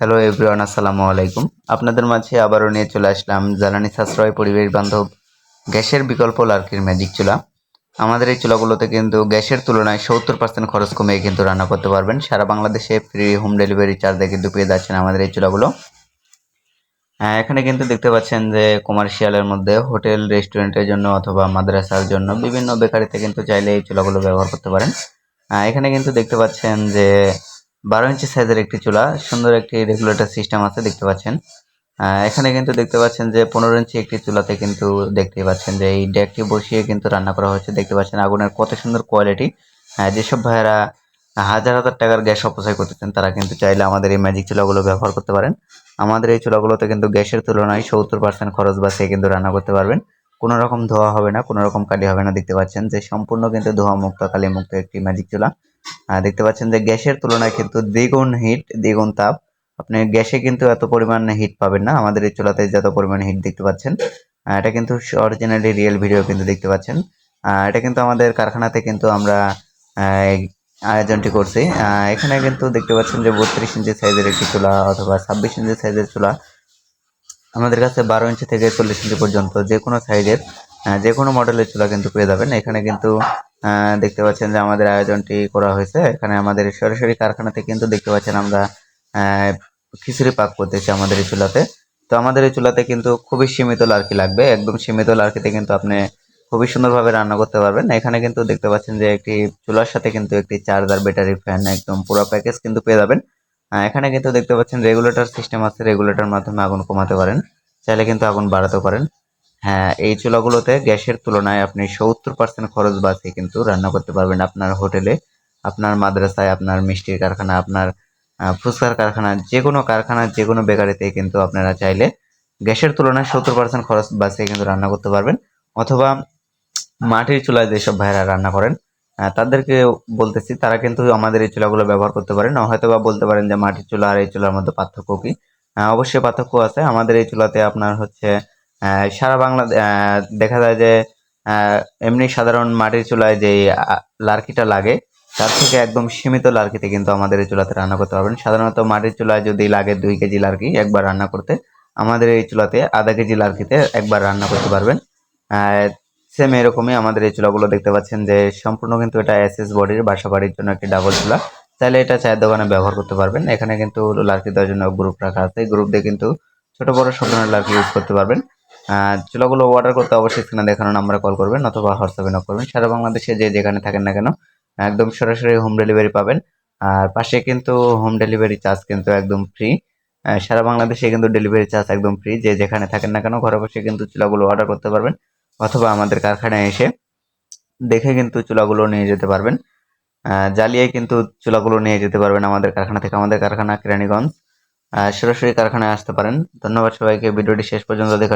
Hello everyone আসসালামু আলাইকুম। আপনাদের মাঝে আবারও নিয়ে চলে আসলাম জ্বালানি সাশ্রয় পরিবেশ বান্ধব গ্যাসের বিকল্প লার্কির ম্যাজিক চুলা। আমাদের এই চুলাগুলোতে কিন্তু গ্যাসের তুলনায় সত্তর পার্সেন্ট খরচ কমিয়ে কিন্তু রান্না করতে পারবেন। সারা বাংলাদেশে ফ্রি হোম ডেলিভারি চার্জে কিন্তু পেয়ে যাচ্ছেন আমাদের এই চুলাগুলো। হ্যাঁ, এখানে কিন্তু দেখতে পাচ্ছেন যে কমার্শিয়ালের মধ্যে হোটেল রেস্টুরেন্টের জন্য অথবা মাদ্রাসার জন্য বিভিন্ন বেকারিতে কিন্তু চাইলে এই চুলাগুলো ব্যবহার করতে পারেন। আহ, এখানে কিন্তু দেখতে পাচ্ছেন যে বারো ইঞ্চি সাইজের একটি চুলা, সুন্দর একটি রেগুলেটর সিস্টেম আছে, দেখতে পাচ্ছেন। এখানে কিন্তু দেখতে পাচ্ছেন যে পনেরো ইঞ্চি একটি চুলাতে কিন্তু দেখতে পাচ্ছেন যে এই ডেকটি বসিয়ে কিন্তু রান্না করা হয়েছে দেখতে পাচ্ছেন আগুনের কত সুন্দর কোয়ালিটি যেসব ভাইয়েরা হাজার হাজার টাকার গ্যাস অপচয় করতেছেন, তারা কিন্তু চাইলে আমাদের এই ম্যাজিক চুলাগুলো ব্যবহার করতে পারেন। আমাদের এই চুলাগুলোতে কিন্তু গ্যাসের তুলনায় সত্তর পার্সেন্ট খরচ বাঁচিয়ে কিন্তু রান্না করতে পারবেন। কোনো রকম ধোয়া হবে না, কোনো রকম কালি হবে না। দেখতে পাচ্ছেন যে সম্পূর্ণ কিন্তু ধোয়া মুক্ত কালি মুক্ত একটি ম্যাজিক চুলা। দেখতে পাচ্ছেন যে গ্যাসের তুলনায় কিন্তু দ্বিগুণ হিট দ্বিগুণ তাপ। আপনি গ্যাসে কিন্তু এত পরিমাণ হিট পাবেন না। আমাদের এই চুলাতে যত পরিমাণ হিট দেখতে পাচ্ছেন এটা কিন্তু অরিজিনালি রিয়েল ভিডিও কিন্তু দেখতে পাচ্ছেন। এটা কিন্তু আমাদের কারখানাতে কিন্তু আমরা আয়োজনটি করছি। এখানে কিন্তু দেখতে পাচ্ছেন যে বত্রিশ ইঞ্চি সাইজের একটি চুলা অথবা ছাব্বিশ ইঞ্চি সাইজের চুলা আমাদের কাছে বারো ইঞ্চি থেকে চল্লিশ ইঞ্চি পর্যন্ত যে কোনো সাইজের যে কোনো মডেলের চুলা কিন্তু পেয়ে যাবেন। এখানে কিন্তু দেখতে পাচ্ছেন যে আমাদের আয়োজনটি করা হয়েছে। এখানে আমাদের সরাসরি কারখানাতে কিন্তু দেখতে পাচ্ছেন আমরা খিচুড়ি পাক করতেছি আমাদের এই চুলাতে। তো আমাদের এই চুলাতে কিন্তু খুবই সীমিত লার্কি লাগবে। একদম সীমিত লার্কিতে কিন্তু আপনি খুবই সুন্দরভাবে রান্না করতে পারবেন। এখানে কিন্তু দেখতে পাচ্ছেন যে একটি চুলার সাথে কিন্তু একটি চার্জার, ব্যাটারি, ফ্যান একদম পুরো প্যাকেজ কিন্তু পেয়ে যাবেন। এখানে কিন্তু দেখতে পাচ্ছেন রেগুলেটর সিস্টেম আছে। রেগুলেটর মাধ্যমে আগুন কমাতে পারেন। চাইলে কিন্তু আগুন বাড়াতে পারেন। হ্যাঁ এই চুলাগুলোতে গ্যাসের তুলনায় আপনি সত্তর পার্সেন্ট খরচ বাঁচিয়ে কিন্তু রান্না করতে পারবেন আপনার হোটেলে, আপনার মাদ্রাসায়, আপনার মিষ্টির কারখানা, আপনার ফুচকার কারখানা যে কোনো কারখানা যে কোনো বেকারিতে কিন্তু আপনারা চাইলে গ্যাসের তুলনায় সত্তর পার্সেন্ট খরচ বাঁচিয়ে কিন্তু রান্না করতে পারবেন। অথবা মাটির চুলায় যেসব ভাইরা রান্না করেন তাদেরকে বলতেছি, তারা কিন্তু আমাদের এই চুলাগুলো ব্যবহার করতে পারেন হয়তো বা বলতে পারেন যে মাটির চুলা আর এই চুলার মধ্যে পার্থক্য কি? অবশ্যই পার্থক্য আছে। আমাদের এই চুলাতে আপনার হচ্ছে সারা বাংলা দেখা যায় যে এমনি সাধারণ মাটির চুলায় যে লার্কিটা লাগে, তার থেকে একদম সীমিত লার্কিতে কিন্তু আমাদের এই চুলাতে রান্না করতে পারবেন। সাধারণত মাটির চুলায় যদি লাগে দুই কেজি লার্কি একবার রান্না করতে, আমাদের এই চুলাতে আধা কেজি লার্কিতে একবার রান্না করতে পারবেন। সেম এরকমই আমাদের এই চুলাগুলো দেখতে পাচ্ছেন যে, সম্পূর্ণ কিন্তু এটা এসএস বডির বাসা বাড়ির জন্য একটি ডাবল চুলা। চাইলে এটা চায়ের দোকানে ব্যবহার করতে পারবেন। এখানে কিন্তু লার্কি দেওয়ার জন্য গ্রুপ রাখা আছে। গ্রুপ দিয়ে কিন্তু ছোট বড় সব ধরনের লার্কি ইউজ করতে পারবেন। চুলাগুলো অর্ডার করতে অবশ্যই স্ক্রিনে দেখানো নাম্বারে কল করবেন অথবা হোয়াটসঅ্যাপে নক করবেন। সারা বাংলাদেশে যে যেখানে থাকেন না কেন, একদম সরাসরি হোম ডেলিভারি পাবেন। আর পাশে কিন্তু হোম ডেলিভারি চার্জ কিন্তু একদম ফ্রি সারা বাংলাদেশে কিন্তু ডেলিভারি চার্জ একদম ফ্রি যে যেখানে থাকেন না কেন, ঘরে বসে কিন্তু চুলাগুলো অর্ডার করতে পারবেন। অথবা আমাদের কারখানায় এসে দেখে কিন্তু চুলাগুলো নিয়ে যেতে পারবেন। জ্বালিয়ে কিন্তু চুলাগুলো নিয়ে যেতে পারবেন আমাদের কারখানা থেকে। আমাদের কারখানা কেরানীগঞ্জ। সরাসরি কারখানায় আসতে পারেন। ধন্যবাদ সবাইকে। ভিডিওটি শেষ পর্যন্ত দেখা